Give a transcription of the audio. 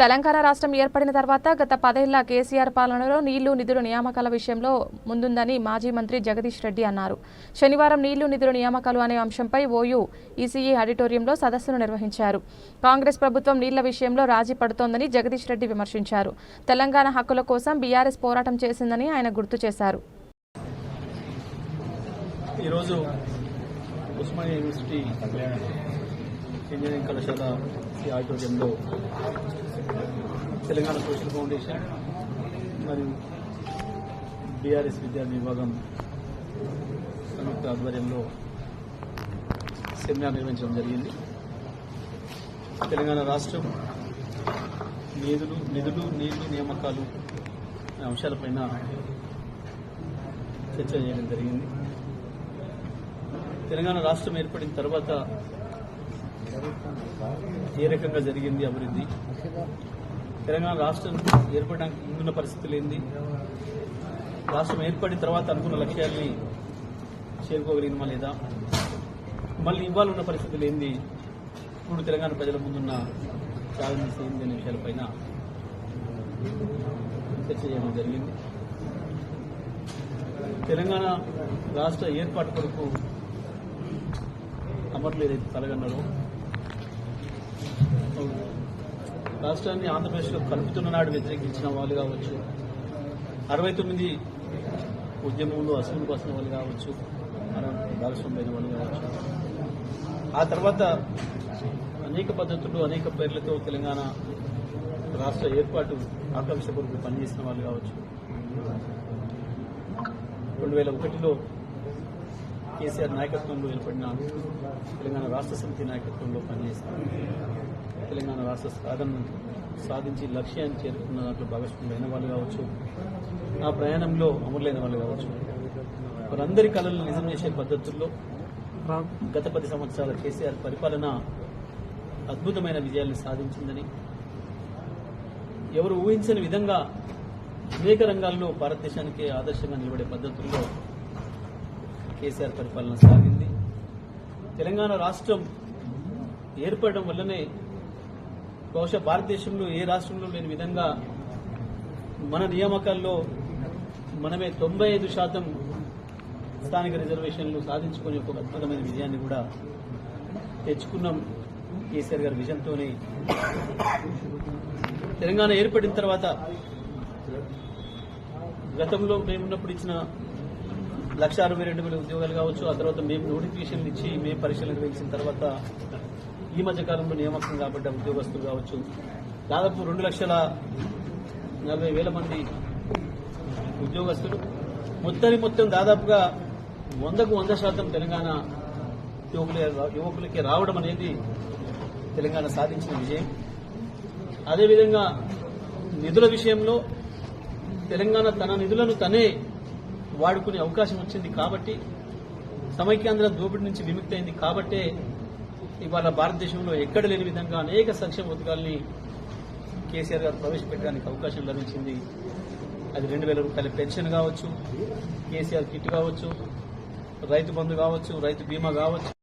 తెలంగాణ రాష్ట్రం ఏర్పడిన తర్వాత గత పదేళ్ళ కేసీఆర్ పాలనలో నీళ్ళు నిధుల నియామకాల విషయంలో ముందుందని మాజీ మంత్రి జగదీష్ రెడ్డి అన్నారు. శనివారం నీళ్ళు నిధుల నియామకాలు అనే అంశంపై ఓయూ ఈసీఈ ఆడిటోరియంలో సదస్సును నిర్వహించారు. కాంగ్రెస్ ప్రభుత్వం నీళ్ళ విషయంలో రాజీ పడుతోందని జగదీష్ రెడ్డి విమర్శించారు. తెలంగాణ హక్కుల కోసం బీఆర్ఎస్ పోరాటం చేసిందని ఆయన గుర్తు చేశారు. ఈరోజు ఉస్మానియా యూనివర్సిటీ ఇంజనీరింగ్ కళాశాల ఈ ఆడిటోరియంలో తెలంగాణ సోషల్ ఫౌండేషన్ మరియు బీఆర్ఎస్ విద్యా విభాగం సంయుక్త ఆధ్వర్యంలో సెమినార్ నిర్వహించడం జరిగింది. తెలంగాణ రాష్ట్రం నిధులు నిధులు నీళ్ళు నియామకాలు అనే అంశాలపైన చర్చ చేయడం జరిగింది. తెలంగాణ రాష్ట్రం ఏర్పడిన తర్వాత ఏ రకంగా జరిగింది అభివృద్ధి? తెలంగాణ రాష్ట్రం ఏర్పడడానికి ముందున్న పరిస్థితులు ఏంది? రాష్ట్రం ఏర్పడిన తర్వాత అనుకున్న లక్ష్యాల్ని చేరుకోగలిగినమా లేదా? మళ్ళీ ఇవ్వాలి ఉన్న పరిస్థితులు ఏంది? ఇప్పుడు తెలంగాణ ప్రజల ముందున్న ఛాలెంజెస్ ఏంది అనే విషయాలపైన చర్చ చేయడం జరిగింది. తెలంగాణ రాష్ట్ర ఏర్పాటు కొరకు అమర్లు ఏదైతే కలగన్నారో రాష్ట్రాన్ని ఆంధ్రప్రదేశ్లో కలుపుతున్న నాడు వ్యతిరేకించిన వాళ్ళు కావచ్చు అరవై తొమ్మిది ఉద్యమంలో అసలు వస్తున్న వాళ్ళు కావచ్చు భాగస్వామ్యమైన వాళ్ళు కావచ్చు. ఆ తర్వాత అనేక పద్ధతులు అనేక పేర్లతో తెలంగాణ రాష్ట్ర ఏర్పాటు ఆకాంక్ష కొరకు పనిచేసిన వాళ్ళు కావచ్చు. రెండు వేల ఒకటిలో కేసీఆర్ నాయకత్వంలో ఏర్పడిన తెలంగాణ రాష్ట్ర సమితి నాయకత్వంలో పనిచేసిన తెలంగాణ రాష్ట్ర సాధన సాధించి లక్ష్యాన్ని చేరుకున్న దాంట్లో భాగస్వాములైన వాళ్ళు కావచ్చు ఆ ప్రయాణంలో అమరులైన వాళ్ళు కావచ్చు వారందరి కళలను నిజం చేసే పద్ధతుల్లో గత పది సంవత్సరాల కేసీఆర్ పరిపాలన అద్భుతమైన విజయాల్ని సాధించిందని ఎవరు ఊహించని విధంగా అనేక రంగాల్లో భారతదేశానికి ఆదర్శంగా నిలబడే పద్ధతుల్లో కేసీఆర్ పరిపాలన సాగింది. తెలంగాణ రాష్ట్రం ఏర్పడడం వల్లనే బహుశా భారతదేశంలో ఏ రాష్ట్రంలో లేని విధంగా మన నియామకాల్లో మనమే తొంభై ఐదు శాతం స్థానిక రిజర్వేషన్లు సాధించుకుని ఒక అద్భుతమైన విజయాన్ని కూడా తెచ్చుకున్నాం. కేసీఆర్ గారి విజన్తోనే. తెలంగాణ ఏర్పడిన తర్వాత గతంలో మేమున్నప్పుడు ఇచ్చిన లక్ష అరవై రెండు వేల ఉద్యోగాలు కావచ్చు ఆ తర్వాత మేము నోటిఫికేషన్లు ఇచ్చి మేము పరీక్షలు నిర్వహించిన తర్వాత ఈ మధ్య కాలంలో నియామకం కాబట్టి ఉద్యోగస్తులు కావచ్చు. దాదాపు రెండు లక్షల నలభై వేల మంది ఉద్యోగస్తులు. మొత్తానికి మొత్తం దాదాపుగా వందకు వంద శాతం తెలంగాణ యువకుల యువకులకి రావడం అనేది తెలంగాణ సాధించిన విజయం. అదేవిధంగా నిధుల విషయంలో తెలంగాణ తన నిధులను తనే వాడుకునే అవకాశం వచ్చింది కాబట్టి సమైక్యాంధ్ర దోపిడి నుంచి విముక్తి అయింది కాబట్టే ఇవాళ భారతదేశంలో ఎక్కడ లేని విధంగా అనేక సంక్షేమ పథకాలని కేసీఆర్ గారు ప్రవేశపెట్టడానికి అవకాశం లభించింది. అది రెండు వేల రూపాయల పెన్షన్ కావచ్చు కేసీఆర్ కిట్ కావచ్చు రైతు బంధు కావచ్చు రైతు బీమా కావచ్చు